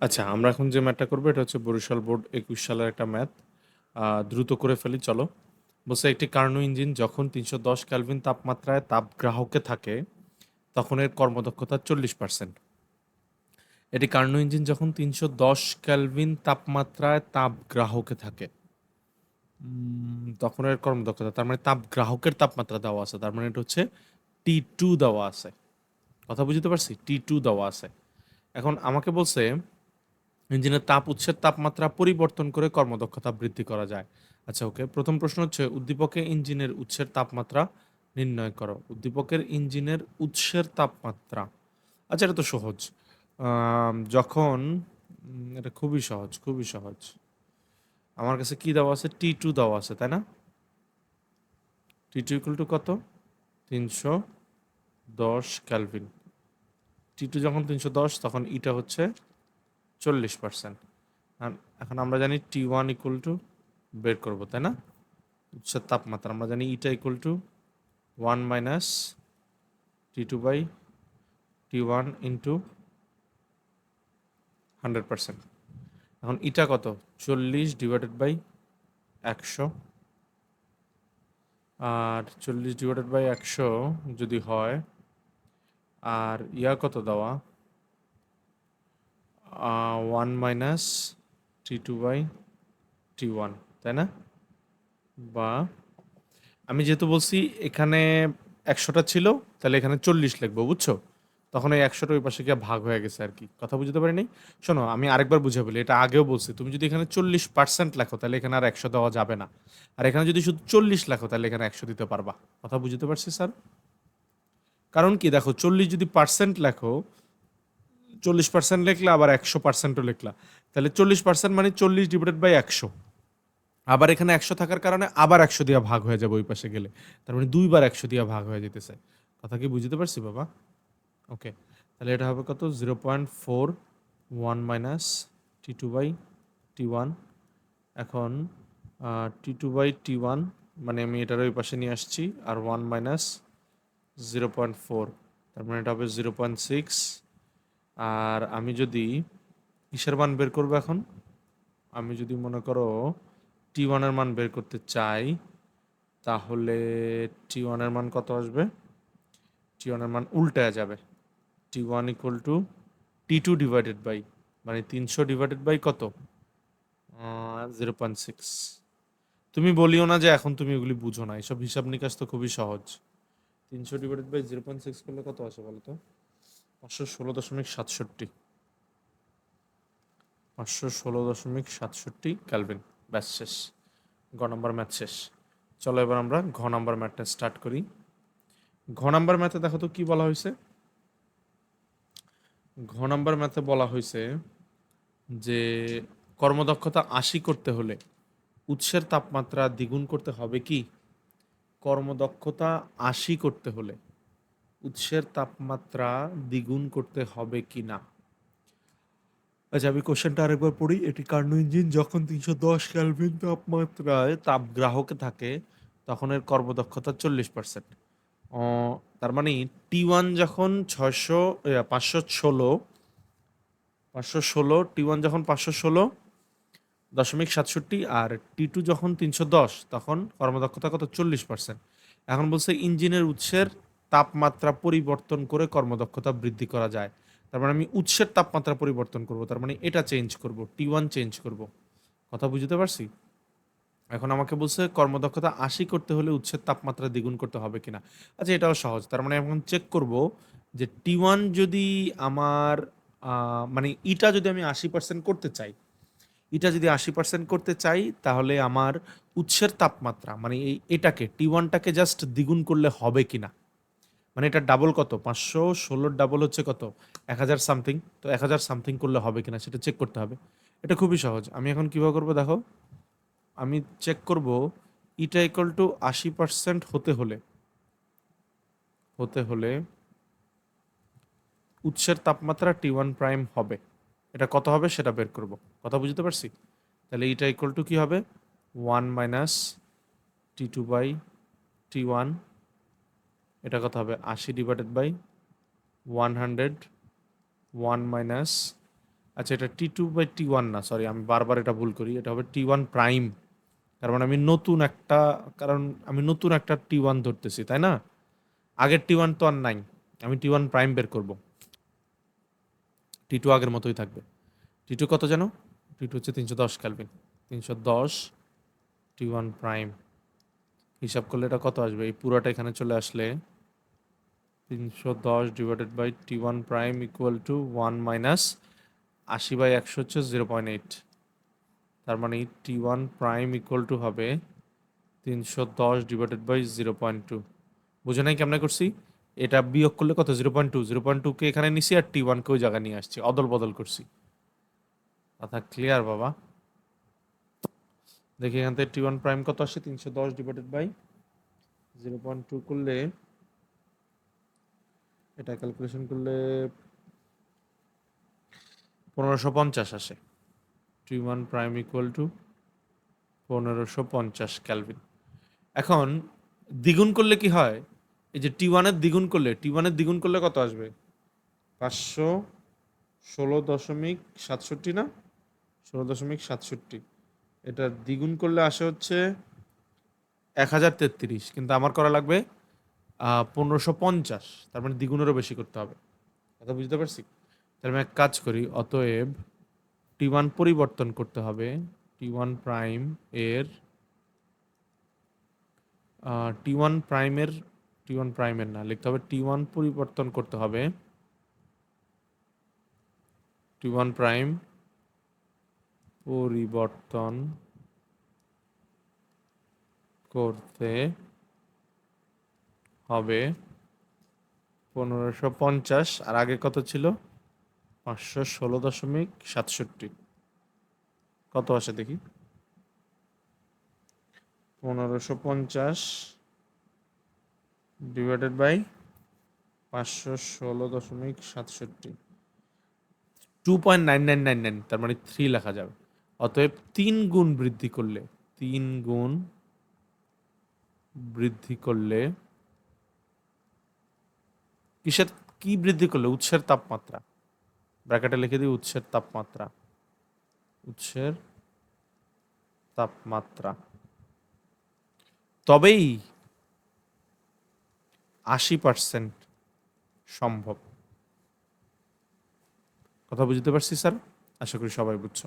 আচ্ছা আমরা এখন যে ম্যাথটা করব, এটা হচ্ছে বরিশাল বোর্ড একুশ সালের একটা ম্যাথ। দ্রুত করে ফেলি, চলো। বলছে, একটি কার্নো ইঞ্জিন যখন তিনশো দশ ক্যালভিন তাপমাত্রায় তাপ গ্রাহকে থাকে, তখন এর কর্মদক্ষতা চল্লিশ পার্সেন্ট। এটি কার্নো ইঞ্জিন যখন তিনশো দশ ক্যালভিন তাপমাত্রায় তাপ গ্রাহকে থাকে তখন এর কর্মদক্ষতা, তার মানে তাপ গ্রাহকের তাপমাত্রা দেওয়া আছে, তার মানে এটা হচ্ছে টি টু দেওয়া আছে। কথা বুঝতে পারছি? টি টু দেওয়া আছে। এখন আমাকে বলছে ইঞ্জিনের তাপ উৎসের তাপমাত্রা পরিবর্তন করে কর্মদক্ষতা বৃদ্ধি করা যায়। আচ্ছা ওকে, প্রথম প্রশ্ন হচ্ছে, উদ্দীপকে ইঞ্জিনের উৎসের তাপমাত্রা নির্ণয় করো। উদ্দীপকের ইঞ্জিনের উৎসের তাপমাত্রা। আচ্ছা এটা তো সহজ। যখন এটা খুবই সহজ খুবই সহজ। আমার কাছে কি দেওয়া আছে? টি টু দেওয়া আছে, তাই না? টি টু ইকুয়াল টু কত? তিনশো দশ ক্যালভিন টি টু যখন তিনশো দশ, তখন ইটা হচ্ছে চল্লিশ পার্সেন্ট এখন আমরা জানি টি ওয়ান ইকুয়াল টু বের করব, তাই না? উৎসের তাপমাত্রা, আমরা জানি eta equal to one minus T two by T one into hundred percent এখন ইটা কত? চল্লিশ ডিভাইডেড বাই একশো। আর চল্লিশ ডিভাইডেড বাই একশো যদি হয়, আর ইয়া কত দেওয়া? One minus T two by T one তাই না? বা আমি যেহেতু বলছি এখানে একশোটা ছিল, তাহলে এখানে চল্লিশ লিখব, বুঝছ? তখন এই একশোটা ওই পাশে গিয়ে ভাগ হয়ে গেছে আর কি। কথা বুঝতে পারিনি? শোনো, আমি আরেকবার বুঝে বলি, এটা আগেও বলছি, তুমি যদি এখানে চল্লিশ পার্সেন্ট লেখো, তাহলে এখানে আর একশো দেওয়া যাবে না। আর এখানে যদি শুধু চল্লিশ লেখো, তাহলে এখানে একশো দিতে পারবা। কথা বুঝতে পারছি, স্যার? কারণ কি, দেখো, চল্লিশ যদি পার্সেন্ট লেখো চল্লিশ পার্সেন্ট লিখলা, আবার একশো পার্সেন্টও লিখলা। তাহলে চল্লিশ পার্সেন্ট মানে চল্লিশ ডিভাইডেড বাই একশো। আবার এখানে একশো থাকার কারণে আবার একশো দিয়া ভাগ হয়ে যাবে ওই পাশে গেলে। তার মানে দুইবার একশো দিয়া ভাগ হয়ে যেতে যেতেছে। কথা কি বুঝতে পারছি বাবা? ওকে তাহলে এটা হবে কত? Zero point four one minus T two by T one এখন T two by T one মানে আমি এটার ওই পাশে নিয়ে আসছি, আর one minus zero point four তার মানে এটা হবে জিরো পয়েন্ট সিক্স আর আমি যদি কিসের মান বের করব এখন? আমি যদি মনে করো টি ওয়ানের মান বের করতে চাই, তাহলে টি ওয়ানের মান কত আসবে? টি ওয়ানের মান উল্টে যাবে। T one equal to T two divided by মানে তিনশো ডিভাইডেড বাই কত? জিরো পয়েন্ট সিক্স তুমি বলিও না যে এখন তুমি ওগুলি বুঝো না, এসব হিসাব নিকাশ তো খুবই সহজ। তিনশো divided by zero point six করলে কত আসে বলো তো? পাঁচশো ষোলো দশমিক সাতষট্টি। পাঁচশো ষোলো দশমিক সাতষট্টি ক্যালভিন ব্যাস শেষ গ নম্বর ম্যাথ শেষ। চলো এবার আমরা ঘ নম্বর ম্যাথটা স্টার্ট করি। ঘ নম্বর ম্যাথে দেখো তো কি বলা হয়েছে? ঘ নম্বর ম্যাথে বলা হয়েছে যে কর্মদক্ষতা আশি করতে হলে উৎসের তাপমাত্রা দ্বিগুণ করতে হবে কি? কর্মদক্ষতা আশি করতে হলে। উৎসের তাপমাত্রা দ্বিগুণ করতে হবে কি না? আচ্ছা আমি কোশ্চেনটা আরেকবার পড়ি। এটি কার্নো ইঞ্জিন যখন তিনশো দশ ক্যালভিন তাপমাত্রায় তাপ গ্রাহকে থাকে, তখন এর কর্মদক্ষতা চল্লিশ পার্সেন্ট তার মানে টি ওয়ান যখন ছয়শো পাঁচশো ষোলো পাঁচশো ষোলো টি ওয়ান যখন পাঁচশো ষোলো, দশমিক সাতষট্টি, আর টি টু যখন তিনশো দশ, তখন কর্মদক্ষতা কত? চল্লিশ পার্সেন্ট এখন বলছে ইঞ্জিনের উৎসের তাপমাত্রা পরিবর্তন করে কর্মদক্ষতা বৃদ্ধি করা যায়। তার মানে আমি উৎসের তাপমাত্রা পরিবর্তন করব, তার মানে এটা চেঞ্জ করব টি ওয়ান চেঞ্জ করব। কথা বুঝতে পারছি? এখন আমাকে বলছে কর্মদক্ষতা আশি করতে হলে উৎসের তাপমাত্রা দ্বিগুণ করতে হবে কিনা। আচ্ছা এটাও সহজ। তার মানে এখন চেক করব যে টি ওয়ান যদি আমার মানে ইটা যদি আমি আশি পার্সেন্ট করতে চাই এটা যদি আশি পার্সেন্ট করতে চাই, তাহলে আমার উৎসের তাপমাত্রা মানে এই এটাকে টি ওয়ানটাকে জাস্ট দ্বিগুণ করলে হবে কিনা? মানে এটা ডাবল কত? পাঁচশো ষোলোর ডাবল হচ্ছে কত? এক হাজার সামথিং তো এক হাজার সামথিং করলে হবে কিনা সেটা চেক করতে হবে। এটা খুবই সহজ। আমি এখন কীভাবে করব দেখো? আমি চেক করব ইটা ইকুয়াল টু আশি পার্সেন্ট হতে হলে হতে হলে উৎসের তাপমাত্রা টি ওয়ান প্রাইম হবে। এটা কত হবে সেটা বের করব। কথা বুঝতে পারছি? তাহলে ইটা ইকুয়াল টু কী হবে? One minus T two by T one এটা কত হবে? আশি divided by one hundred one minus আচ্ছা এটা T two by T one না সরি আমি বারবার এটা ভুল করি, এটা হবে টি ওয়ান প্রাইম কারণ আমি নতুন একটা, কারণ আমি নতুন একটা টি ওয়ান ধরতেছি, তাই না? আগের টি ওয়ান তো আর নাই, আমি টি ওয়ান প্রাইম বের করব। টি টু আগের মতোই থাকবে। টি টু কত জানো? টি টু হচ্ছে তিনশো দশ ক্যালভিন তিনশো দশ টি ওয়ান প্রাইম হিসাব করলে এটা কত আসবে? এই পুরোটা এখানে চলে আসলে তিনশো দশ divided by T one prime equal to one minus আশি বাই একশো হচ্ছে জিরো পয়েন্ট এইট তার মানে T one prime equal to হবে তিনশো দশ divided by zero point two বুঝে নাই কেমন করছি? এটা বিয়োগ করলে কত? Zero point two zero point টুকে এখানে নিছি আর টি ওয়ানকে ওই জায়গায় নিয়ে আসছি। অদল বদল করছি। কথা ক্লিয়ার বাবা। দেখি এখান থেকে টি ওয়ান প্রাইম কত আসছে তিনশো দশ divided by zero point two করলে এটা ক্যালকুলেশন করলে পনেরোশো পঞ্চাশ আসে। T one prime equal to পনেরোশো পঞ্চাশ ক্যালভিন এখন দ্বিগুণ করলে কি হয়? এই যে টি ওয়ানের দ্বিগুণ করলে টি ওয়ানের দ্বিগুণ করলে কত আসবে? পাঁচশো ষোলো দশমিক সাতষট্টি না? ষোলো দশমিক সাতষট্টি। এটা দ্বিগুণ করলে আসে হচ্ছে এক হাজার তেত্রিশ। কিন্তু আমার করা লাগবে পনেরোশো পঞ্চাশ। তার মানে দ্বিগুণেরও বেশি করতে হবে। কথা বুঝতে পারছি? তাহলে আমি এক কাজ করি, অতএব টি ওয়ান পরিবর্তন করতে হবে। টি ওয়ান প্রাইম এর টি ওয়ান প্রাইমের টি ওয়ান প্রাইমের না, লিখতে হবে টি ওয়ান পরিবর্তন করতে হবে। টি ওয়ান প্রাইম পরিবর্তন করতে হবে পনেরোশো পঞ্চাশ, আর আগে কত ছিল? পাঁচশো ষোলো দশমিক সাতষট্টি। কত আসে দেখি? পনেরোশো পঞ্চাশ ডিভাইডেড বাই পাঁচশো ষোলো দশমিক সাতষট্টি। Two point nine nine nine nine তার মানে থ্রি লেখা যাবে। অতএব তিন গুণ বৃদ্ধি করলে, তিন গুণ বৃদ্ধি করলে কিসের, কি বৃদ্ধি করলে? উৎসের তাপমাত্রা। ব্র্যাকেটে লিখে দিই, উৎসের তাপমাত্রা। উৎসের তাপমাত্রা। তবেই আশি পার্সেন্ট সম্ভব। কথা বুঝতে পারছি, স্যার? আশা করি সবাই বুঝছ।